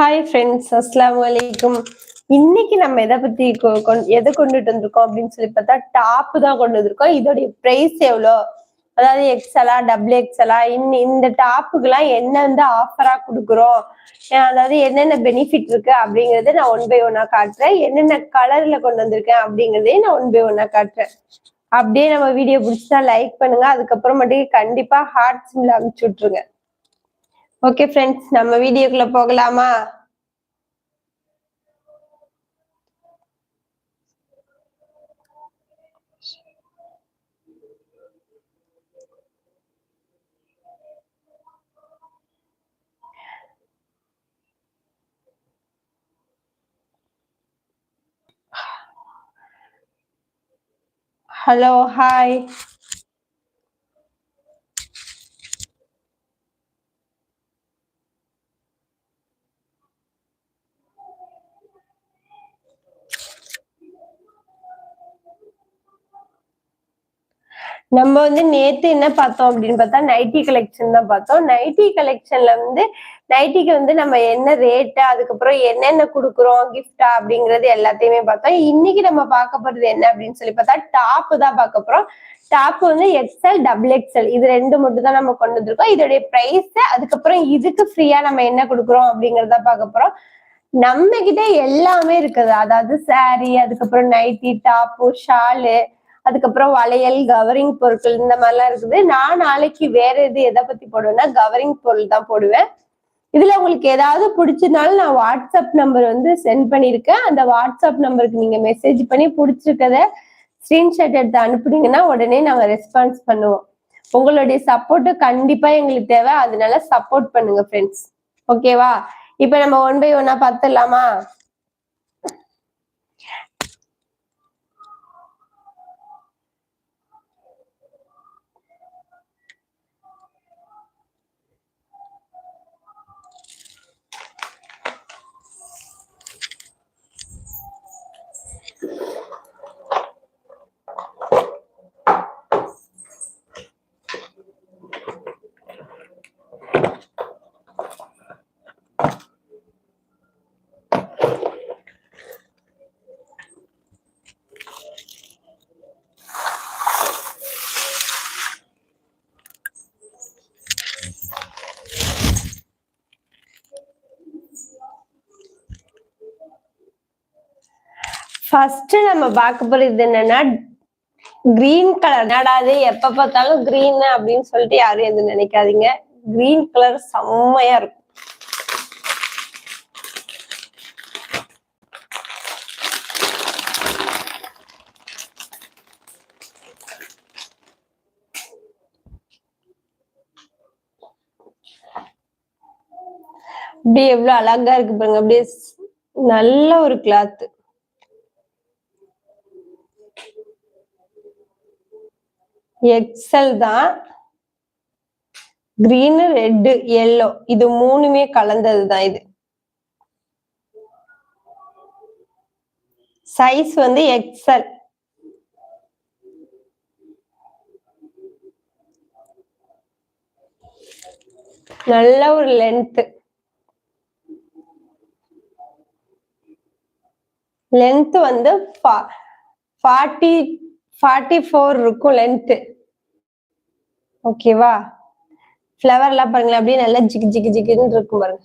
Hi friends அஸ்லாம் வலைக்கும் இன்னைக்கு நம்ம எதை பத்தி கொ- கொண்- எதை கொண்டுட்டு வந்திருக்கோம் அப்படின்னு சொல்லி பார்த்தா டாப் தான் கொண்டு வந்திருக்கோம். இதோடைய பிரைஸ் எவ்வளோ? அதாவது எக்ஸ்எலா டபுள் எக்ஸ்எலா இன் இந்த டாப்புக்கெல்லாம் என்ன வந்து ஆஃபரா கொடுக்குறோம்? அதாவது என்னென்ன பெனிஃபிட் இருக்கு அப்படிங்கறத நான் ஒன் பை ஒன்னா காட்டுறேன். என்னென்ன கலர்ல கொண்டு வந்திருக்கேன் அப்படிங்கறதையும் நான் ஒன் பை ஒன்னா காட்டுறேன். அப்படியே நம்ம வீடியோ பிடிச்சா லைக் பண்ணுங்க. அதுக்கப்புறமேட்டுக்கு கண்டிப்பா ஹார்ட் சிம்ல அனுப்பிச்சு விட்டுருங்க. ஓகே ஃப்ரெண்ட்ஸ் நம்ம வீடியோக்குள்ள போகலாமா? ஹலோ ஹாய் நம்ம வந்து நேத்து என்ன பார்த்தோம் அப்படின்னு பார்த்தா நைட்டி கலெக்ஷன் தான் பார்த்தோம். நைட்டி கலெக்ஷன்ல வந்து நைட்டிக்கு வந்து நம்ம என்ன ரேட்டு அதுக்கப்புறம் என்னென்ன கொடுக்குறோம் கிஃப்டா அப்படிங்கறது எல்லாத்தையுமே பார்த்தோம். இன்னைக்கு நம்ம பார்க்க போறது என்ன அப்படின்னு சொல்லி பார்த்தா டாப் தான் பார்க்க போறோம். டாப் வந்து எக்ஸ்எல் டபுள் எக்ஸ்எல் இது ரெண்டு மட்டும் தான் நம்ம கொண்டு வந்திருக்கோம். இதோடைய பிரைஸ் அதுக்கப்புறம் இதுக்கு ஃப்ரீயா நம்ம என்ன கொடுக்குறோம் அப்படிங்கறத பார்க்க போறோம். நம்ம கிட்ட எல்லாமே இருக்குது. அதாவது சாரி அதுக்கப்புறம் நைட்டி டாப்பு ஷாலு அதுக்கப்புறம் வளையல் கவரிங் பொருட்கள் இந்த மாதிரிலாம் இருக்குது. நான் நாளைக்கு வேற இது எதை பத்தி போடுவேன்னா கவரிங் பொருள் தான் போடுவேன். இதுல உங்களுக்கு ஏதாவது பிடிச்சிருந்தாலும் நான் வாட்ஸ்அப் நம்பர் வந்து சென்ட் பண்ணியிருக்கேன். அந்த வாட்ஸ்அப் நம்பருக்கு நீங்க மெசேஜ் பண்ணி பிடிச்சிருக்கத ஸ்கிரீன்ஷாட் எடுத்து அனுப்புனீங்கன்னா உடனே நாங்க ரெஸ்பான்ஸ் பண்ணுவோம். உங்களுடைய சப்போர்ட் கண்டிப்பா எங்களுக்கு தேவை. அதனால சப்போர்ட் பண்ணுங்க ஃப்ரெண்ட்ஸ் ஓகேவா இப்ப நம்ம ஒன் பை ஒன்னா பார்த்துடலாமா? ஃபர்ஸ்ட் நம்ம பார்க்க போறது என்னன்னா கிரீன் கலர் நடாது எப்ப பார்த்தாலும் கிரீன் அப்படின்னு சொல்லிட்டு யாரும் எதுவும் நினைக்காதீங்க. கிரீன் கலர் செம்மையா இருக்கும். அப்படியே எவ்வளவு அழகா இருக்கு பாருங்க. அப்படியே நல்ல ஒரு கிளாத் எக்ஸல் தான். கிரீனு ரெட்டு எல்லோ இது மூணுமே கலந்தது தான் இது. சைஸ் வந்து எக்ஸல் நல்ல ஒரு லென்த் லென்த் வந்து ஃபார்ட்டி ஃபார்ட்டி ஃபோர் இருக்கும் லென்த் ஓகேவா ஃப்ளவர் எல்லாம் பாருங்களேன் அப்படியே நல்லா ஜிக்கு ஜிக்கு ஜிக்குன்னு இருக்கும் பாருங்க.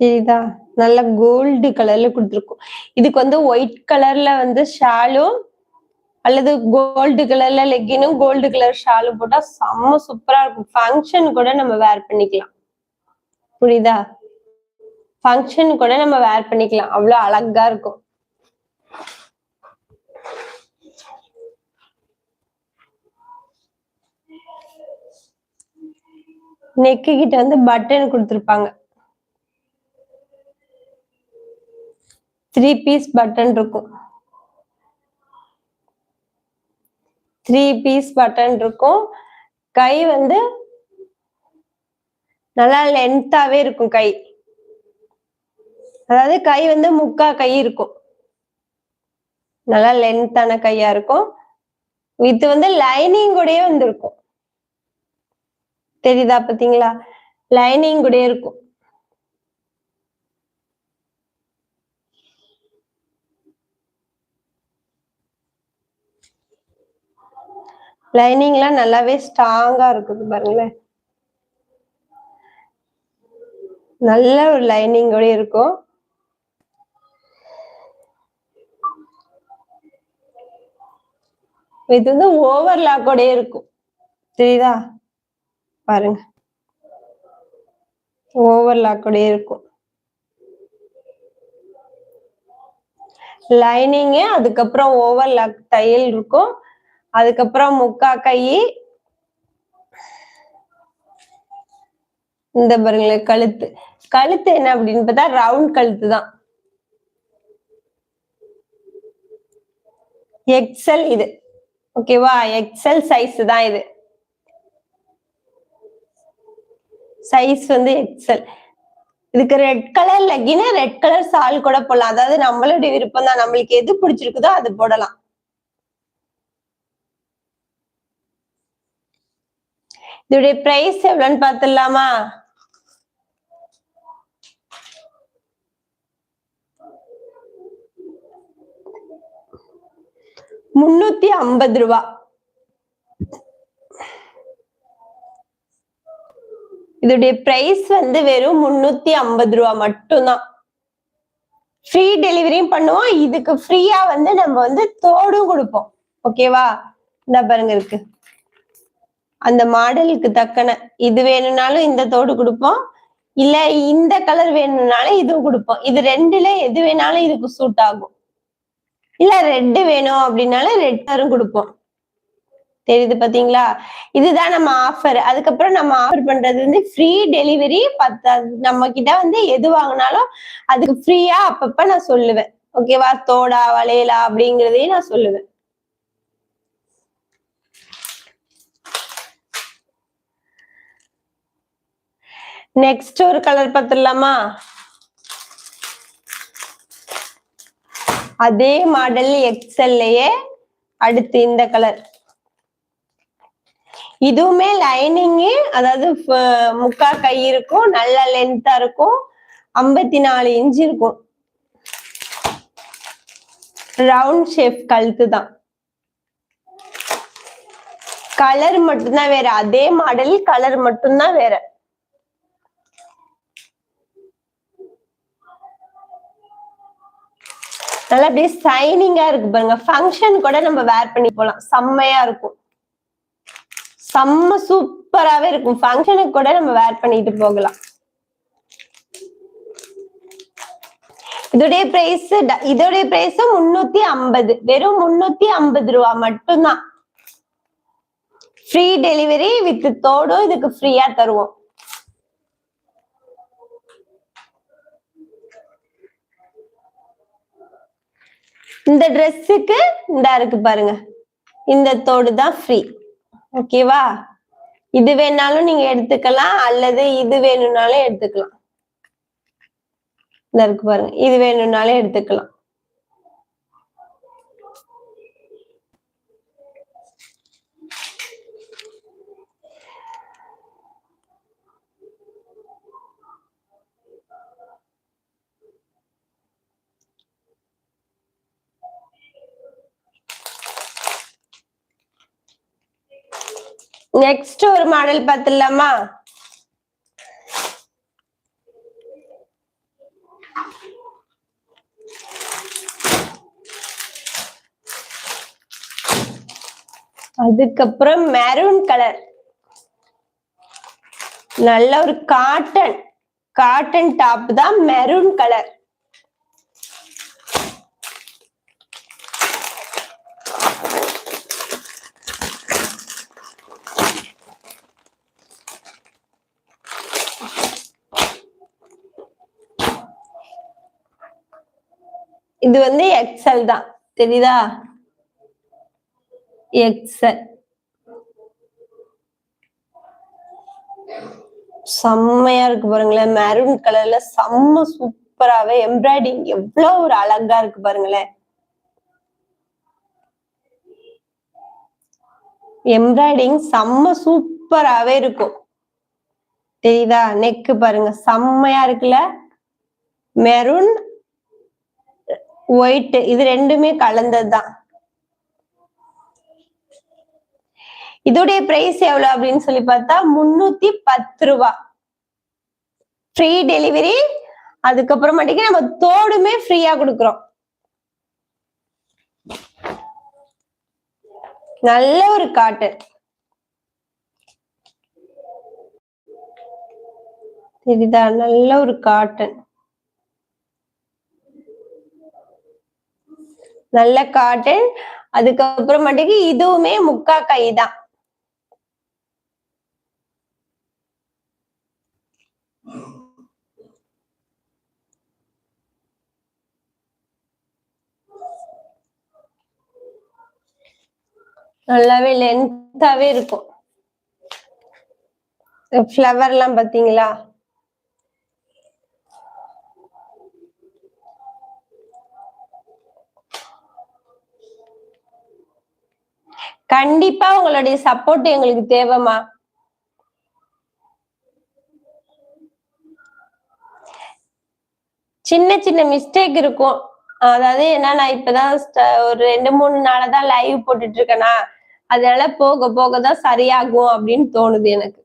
தெரியுதா? நல்ல கோல்டு கலர்ல கொடுத்துருக்கும். இதுக்கு வந்து ஒயிட் கலர்ல வந்து ஷாலும் அல்லது கோல்டு கலர்ல லெக்கினும் கோல்டு கலர் ஷாலும் போட்டா செம்ம சூப்பரா இருக்கும். ஃபங்க்ஷன் கூட நம்ம வேர் பண்ணிக்கலாம். புரியுதா? ஃபங்க்ஷன் கூட நம்ம வேர் பண்ணிக்கலாம். அவ்வளவு அழகா இருக்கும். நெக்கு கிட்ட வந்து பட்டன் கொடுத்துருப்பாங்க. த்ரீ பீஸ் பட்டன் இருக்கும். த்ரீ பீஸ் பட்டன் இருக்கும். கை வந்து நல்லா லென்த்தாவே இருக்கும் கை. அதாவது கை வந்து முக்கா கை இருக்கும். நல்லா லென்த்தான கையா இருக்கும். வித் வந்து லைனிங் கூடயே வந்திருக்கும். தெரியுதா பாத்தீங்களா? லைனிங் கூடயே இருக்கும். லைனிங்லாம் நல்லாவே ஸ்ட்ராங்கா இருக்குது பாருங்களேன் நல்ல ஒரு லைனிங்கோட இருக்கும். இது வந்து ஓவர்லாக்கோட இருக்கும். தெரியுதா? பாருங்க. ஓவர்லாக்கோட இருக்கும். லைனிங்கு அதுக்கப்புறம் ஓவர்லாக் தையல் இருக்கும். அதுக்கப்புறம் முக்கா கை இந்த பாருங்களேன் கழுத்து. கழுத்து என்ன அப்படின்னு பார்த்தா ரவுண்ட் கழுத்து தான். எக்ஸல் இது. ஓகேவா எக்ஸல் சைஸ் தான் இது. சைஸ் வந்து எக்ஸல் இதுக்கு red colour leggings red colour shawl கூட போடலாம். அதாவது நம்மளுடைய விருப்பம் தான் நம்மளுக்கு எது பிடிச்சிருக்குதோ அது போடலாம். இதோடைய பிரைஸ் எவ்வளவுன்னு பாத்துடலாமா முன்னூத்தி ஐம்பது ரூபா. இதோடைய பிரைஸ் வந்து வெறும் முன்னூத்தி ஐம்பது ரூபா மட்டும்தான். ஃப்ரீ டெலிவரியும் பண்ணுவோம். இதுக்கு ஃப்ரீயா வந்து நம்ம வந்து தோடும் கொடுப்போம். ஓகேவா இந்த பாருங்க இருக்கு. அந்த மாடலுக்கு தக்கன இது வேணும்னாலும் இந்த தோடு கொடுப்போம். இல்ல இந்த கலர் வேணும்னாலும் இதுவும் கொடுப்போம். இது ரெண்டுல எது வேணாலும் இதுக்கு சூட் ஆகும். இல்ல ரெட் வேணும் அப்படின்னாலும் ரெட் கலரும் கொடுப்போம். தெரியுது பாத்தீங்களா? இதுதான் நம்ம ஆஃபர் அதுக்கப்புறம் நம்ம ஆஃபர் பண்றது வந்து ஃப்ரீ டெலிவரி பத்தாது. நம்ம கிட்ட வந்து எது வாங்கினாலும் அதுக்கு ஃப்ரீயா அப்பப்ப நான் சொல்லுவேன். ஓகேவா தோடா வளையலா அப்படிங்கிறதையும் நான் சொல்லுவேன். நெக்ஸ்ட் ஒரு கலர் பார்த்துடலாமா அதே மாடல் எக்ஸல்லையே அடுத்து இந்த கலர் இதுவுமே லைனிங்கு அதாவது ஃப- முக்கா கை இருக்கும் நல்ல லென்த்தா இருக்கும் ஐம்பத்தி நாலு இன்ச் இருக்கும். ரவுண்ட் ஷேப் கழுத்து தான். கலர் மட்டும்தான் வேற அதே மாடல் கலர் மட்டும்தான் வேற. நல்லா அப்படியே சைனிங்கா இருக்கு பாருங்க. ஃபங்க்ஷன் கூட நம்ம வேர் பண்ணி போலாம். செம்மையா இருக்கும். செம்ம சூப்பராவே இருக்கும். ஃபங்க்ஷனுக்கு கூட நம்ம வேர் பண்ணிட்டு போகலாம். இதோடைய பிரைஸ் இதோடைய பிரைஸ் முன்னூத்தி ஐம்பது. வெறும் முன்னூத்தி ஐம்பது ரூபா மட்டும்தான். ஃப்ரீ டெலிவரி வித் தோடும் இதுக்கு ஃப்ரீயா தருவோம். இந்த ட்ரெஸ்ஸுக்கு இந்த இருக்கு பாருங்க. இந்த தோடு தான் ஃப்ரீ ஓகேவா இது வேணாலும் நீங்க எடுத்துக்கலாம் அல்லது இது வேணும்னாலும் எடுத்துக்கலாம். இந்த இருக்கு பாருங்க. இது வேணும்னாலும் எடுத்துக்கலாம். நெக்ஸ்ட் ஒரு மாடல் பார்த்துடலாமா? அதுக்கப்புறம் மெரூன் கலர் நல்ல ஒரு காட்டன் காட்டன் டாப் தான் மெரூன் கலர் இது வந்து எக்ஸல் தான். தெரியுதா? எக்ஸல் செம்மையா இருக்கு பாருங்களேன். மெரூன் கலர்ல செம்ம சூப்பராவே எம்ப்ராய்டிங் எவ்வளவு ஒரு அழகா இருக்கு பாருங்களேன். எம்ப்ராய்டிங் செம்ம சூப்பராவே இருக்கும். தெரியுதா? நெக்கு பாருங்க. செம்மையா இருக்குல்ல? மெரூன் ஒயிட் இது ரெண்டுமே கலந்ததுதான். இதோடைய பிரைஸ் எவ்வளவு அப்படின்னு சொல்லி பார்த்தா முன்னூத்தி பத்து ரூபா. ஃப்ரீ டெலிவரி அதுக்கப்புறமாட்டிக்கு நம்ம தோடுமே ஃப்ரீயா கொடுக்குறோம். நல்ல ஒரு காட்டன் தெரியுதா? நல்ல ஒரு காட்டன் நல்ல காட்டன் அதுக்கப்புறமாட்டிக்கு இதுவுமே முக்கா கை தான். நல்லாவே லென்த்தாவே இருக்கும். ஃப்ளவர் எல்லாம் பாத்தீங்களா? கண்டிப்பா உங்களுடைய சப்போர்ட் எங்களுக்கு தேவைமா சின்ன சின்ன மிஸ்டேக் இருக்கும். அதாவது என்ன நான் இப்பதான் ஒரு ரெண்டு மூணு நாளா தான் லைவ் போட்டுட்டு இருக்கேனா அதனால போக போக தான் சரியாகும் அப்படின்னு தோணுது எனக்கு.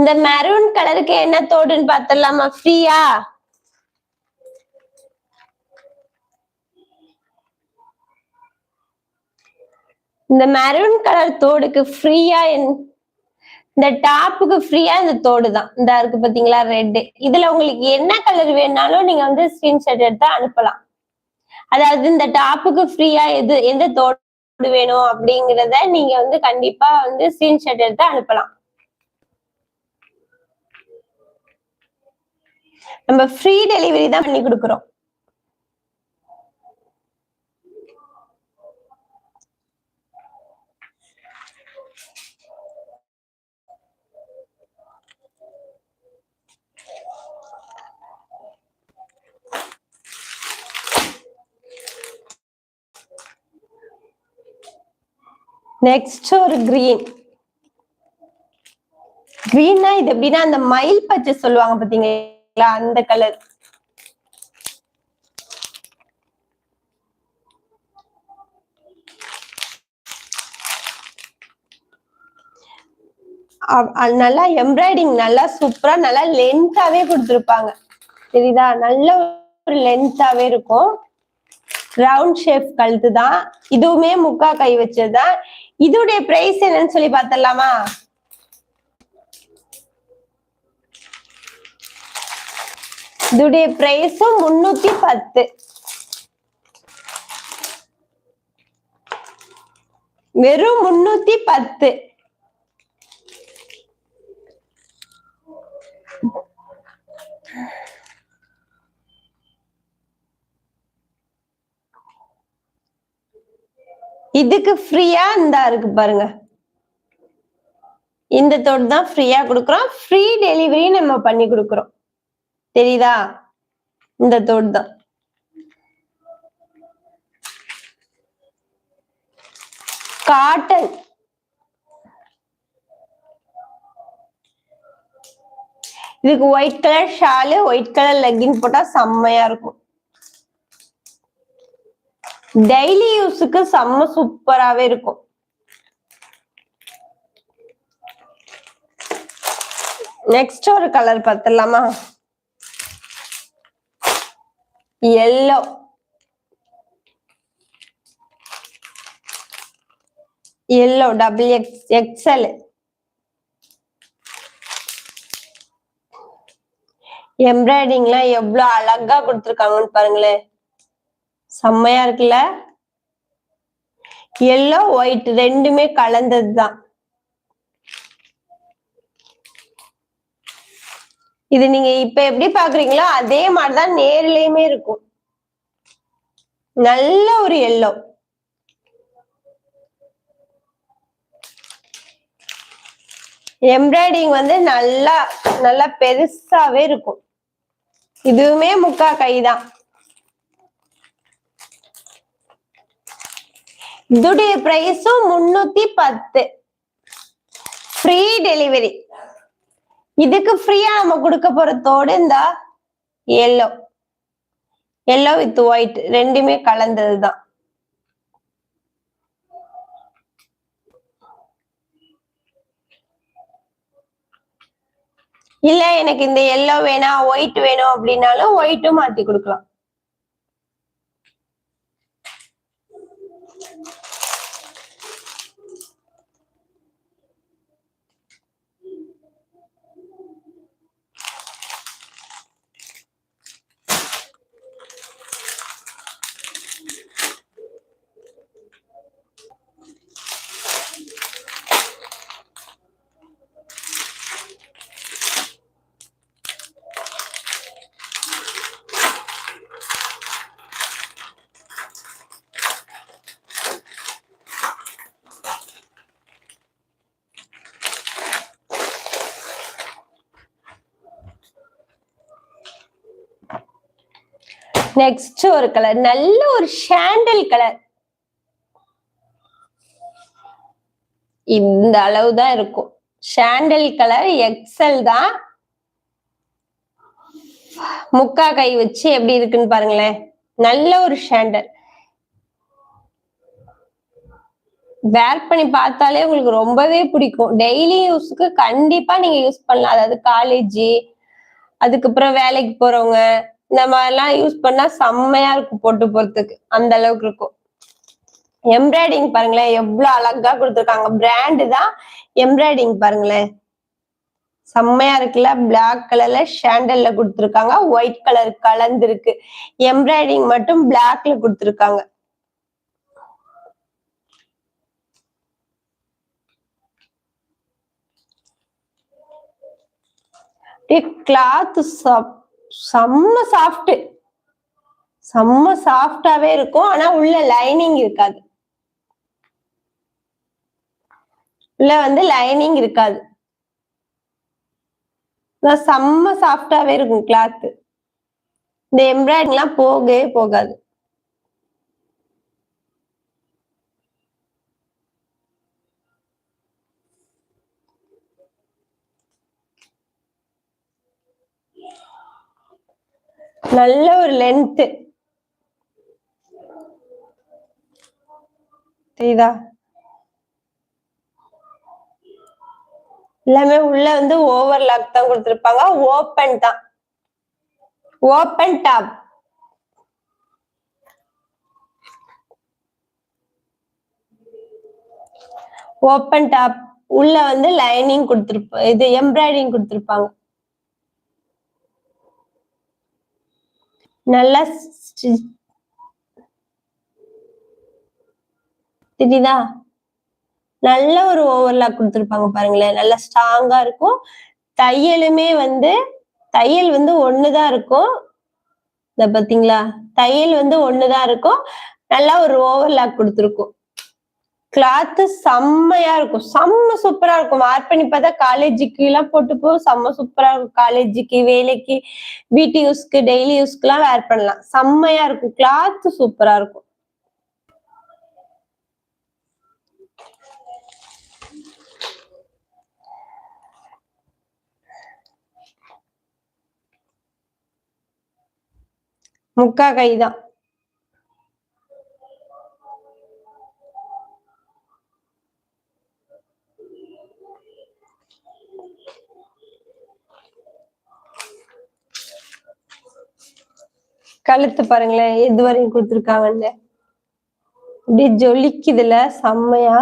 இந்த மெரூன் கலருக்கு என்ன தோடுன்னு பார்த்தலாமா ஃப்ரீயா இந்த மெரூன் கலர் தோடுக்கு ஃப்ரீயா இந்த டாப்புக்கு ஃப்ரீயா இந்த தோடு தான். இந்த இருக்கு பாத்தீங்களா ரெட் இதுல உங்களுக்கு என்ன கலர் வேணாலும் நீங்க வந்து ஸ்கிரீன்ஷாட் எடுத்து அனுப்பலாம். அதாவது இந்த டாப்புக்கு ஃப்ரீயா எது எந்த தோடு வேணும் அப்படிங்கிறத நீங்க வந்து கண்டிப்பா வந்து ஸ்கிரீன்ஷாட் எடுத்து அனுப்பலாம். நம்ம ஃப்ரீ டெலிவரி தான் பண்ணி கொடுக்குறோம். நெக்ஸ்ட் ஒரு கிரீன் கிரீன்னா இது எப்படின்னா அந்த மயில் பச்சை சொல்லுவாங்க பாத்தீங்களா? அந்த கலர் நல்லா எம்ப்ராய்டிங் நல்லா சூப்பரா நல்லா லென்த்தாவே கொடுத்துருப்பாங்க. தெரியுதா? நல்ல ஒரு லென்த்தாவே இருக்கும். ரவுண்ட் ஷேப் கழுத்து தான் இதுவுமே முக்கா கை வச்சதுதான். இதோடைய பிரைஸ் என்னன்னு சொல்லி பார்த்தலாமா இதோடைய பிரைஸும் முன்னூத்தி பத்து. வெறும் முன்னூத்தி பத்து. இதுக்கு ஃப்ரீயா இந்த இருக்கு பாருங்க. இந்த தோடு தான் ஃப்ரீயா கொடுக்குறோம். ஃப்ரீ டெலிவரி நம்ம பண்ணி கொடுக்குறோம். தெரியுதா? இந்த தோடு தான். காட்டன். இதுக்கு white colour shawl white colour leggings போட்டா செம்மையா இருக்கும். டெய்லி யூஸுக்கு செம்ம சூப்பராகவே இருக்கும். நெக்ஸ்ட் ஒரு கலர் பார்த்துடலாமா yellow yellow double X XL எம்ப்ராய்டிங்லாம் எவ்வளோ அழகா கொடுத்துருக்காங்கன்னு பாருங்களேன். செம்மையா இருக்குல்ல? எல்லோ ஒயிட் ரெண்டுமே கலந்தது தான் இது நீங்க இப்ப எப்படி பாக்குறீங்களோ அதே மாதிரிதான் நேர்லயுமே இருக்கும். நல்ல ஒரு எல்லோ எம்ப்ராய்டிங் வந்து நல்லா நல்லா பெருசாவே இருக்கும். இதுவுமே முக்கா கை தான் துடி பிரைஸும் முன்னூத்தி பத்து. ஃப்ரீ டெலிவரி இதுக்கு ஃப்ரீயா நம்ம கொடுக்க போற தோடு இந்த எல்லோ எல்லோ வித் ஒயிட் ரெண்டுமே கலந்தது தான் இல்ல எனக்கு இந்த எல்லோ வேணாம் ஒயிட் வேணும் அப்படின்னாலும் ஒயிட்டும் மாத்தி கொடுக்கலாம். நெக்ஸ்ட் ஒரு கலர் நல்ல ஒரு ஷாண்டல் கலர் இந்த அளவு தான் இருக்கும். ஷாண்டல் கலர் எக்ஸல் தான். முக்கா கை வச்சு எப்படி இருக்குன்னு பாருங்களேன். நல்ல ஒரு ஷாண்டல் வேர் பண்ணி பார்த்தாலே உங்களுக்கு ரொம்பவே பிடிக்கும். டெய்லி யூஸ்க்கு கண்டிப்பா நீங்க யூஸ் பண்ணலாம். அதாவது காலேஜ் அதுக்கப்புறம் வேலைக்கு போறவங்க இந்த மாதிரிலாம் யூஸ் பண்ணா செம்மையா இருக்கும் போட்டு போறதுக்கு. அந்த அளவுக்கு இருக்கும். எம்ப்ராய்டிங் பாருங்களேன் எவ்வளவு அழகா கொடுத்துருக்காங்க. பிராண்டு தான் எம்ப்ராய்டிங் பாருங்களேன். செம்மையா இருக்குல்ல பிளாக் கலர்ல ஷேண்டல்ல கொடுத்துருக்காங்க. ஒயிட் கலர் கலந்துருக்கு. எம்ப்ராய்டிங் மட்டும் பிளாக்ல கொடுத்துருக்காங்க. கிளாத் செம்ம சாஃப்ட் செம்ம சாஃப்டாவே இருக்கும். ஆனா உள்ள லைனிங் இருக்காது. உள்ள வந்து லைனிங் இருக்காது. செம்ம சாஃப்டாவே இருக்கும் கிளாத் இந்த எம்ப்ராய்டிங்லாம் போகவே போகாது. நல்ல ஒரு லென்த் தெரியுதா? எல்லாமே உள்ள வந்து ஓவர்லாக் தான் கொடுத்துருப்பாங்க. ஓப்பன் தான். ஓப்பன் டாப் ஓப்பன் டாப் உள்ள வந்து லைனிங் கொடுத்திருப்ப இது எம்ப்ராய்டிங் கொடுத்துருப்பாங்க. நல்லா தெரியுதா? நல்ல ஒரு ஓவர்லாக் கொடுத்துருப்பாங்க பாருங்களேன். நல்லா ஸ்ட்ராங்கா இருக்கும். தையலுமே வந்து தையல் வந்து ஒண்ணுதான் இருக்கும். இந்த பாத்தீங்களா? தையல் வந்து ஒண்ணுதான் இருக்கும். நல்லா ஒரு ஓவர்லாக் கொடுத்துருக்கும். கிளாத்து செம்மையா இருக்கும். செம்ம சூப்பரா இருக்கும். வேர் பண்ணி பார்த்தா காலேஜுக்கு எல்லாம் போட்டு போ செம்ம சூப்பரா இருக்கும். காலேஜுக்கு வேலைக்கு வீட்டு யூஸ்க்கு டெய்லி யூஸ்க்கு எல்லாம் வேர் பண்ணலாம். செம்மையா இருக்கும். கிளாத் சூப்பரா இருக்கும். முக்கா கைதான் கழுத்து பாருங்களேன் எது வரையும் கொடுத்துருக்காங்கன்னு. இப்படி ஜொலிக்குதுல செம்மையா?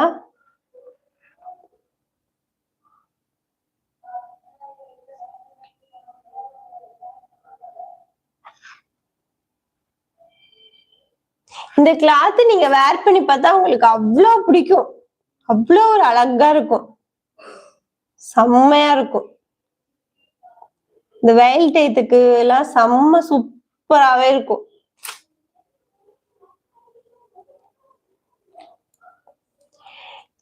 இந்த கிளாத் நீங்க வேர் பண்ணி பார்த்தா உங்களுக்கு அவ்வளோ பிடிக்கும். அவ்வளோ ஒரு அழகா இருக்கும். செம்மையா இருக்கும். இந்த வெயில் டயத்துக்கு எல்லாம் செம்ம சூப்பர் சூப்பராகவே இருக்கும்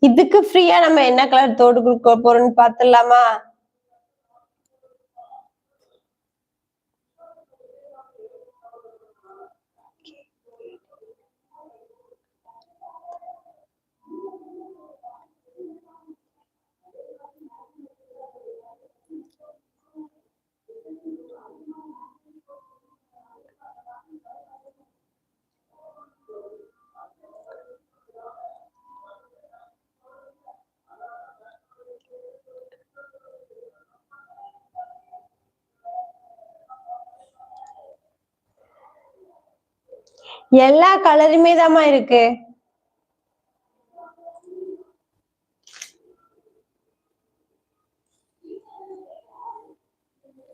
இதுக்கு ஃப்ரீயா நம்ம என்ன கலர் தோடு கொடுக்க போறோம்னு பாத்துடலாமா எல்லா கலருமே தாமா இருக்கு.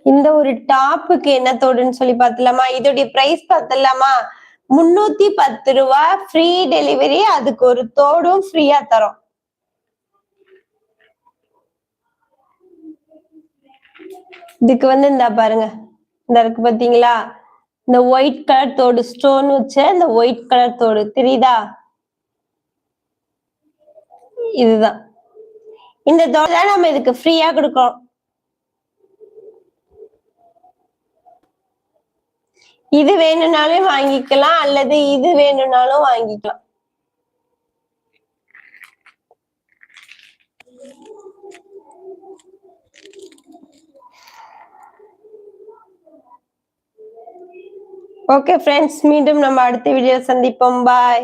இந்த ஒரு டாப்புக்கு என்ன தோடுன்னு சொல்லி பார்த்தலாமா? இதோடைய பிரைஸ் பார்த்தலாமா? முன்னூத்தி பத்து ரூபா ஃப்ரீ டெலிவரி அதுக்கு ஒரு தோடும் ஃப்ரீயா தரோம். இதுக்கு வந்து இந்த பாருங்க. இந்த இருக்கு பாத்தீங்களா இந்த ஒயிட் கலர் தோடு ஸ்டோன் வச்ச இந்த ஒயிட் கலர் தோடு தெரியுதா? இதுதான். இந்த தோடு தான் நம்ம இதுக்கு ஃப்ரீயா கொடுக்கோம் இது வேணும்னாலும் வாங்கிக்கலாம் அல்லது இது வேணும்னாலும் வாங்கிக்கலாம். ஓகே ஃப்ரெண்ட்ஸ் மீண்டும் நம்ம அடுத்த வீடியோ சந்திப்போம். பாய்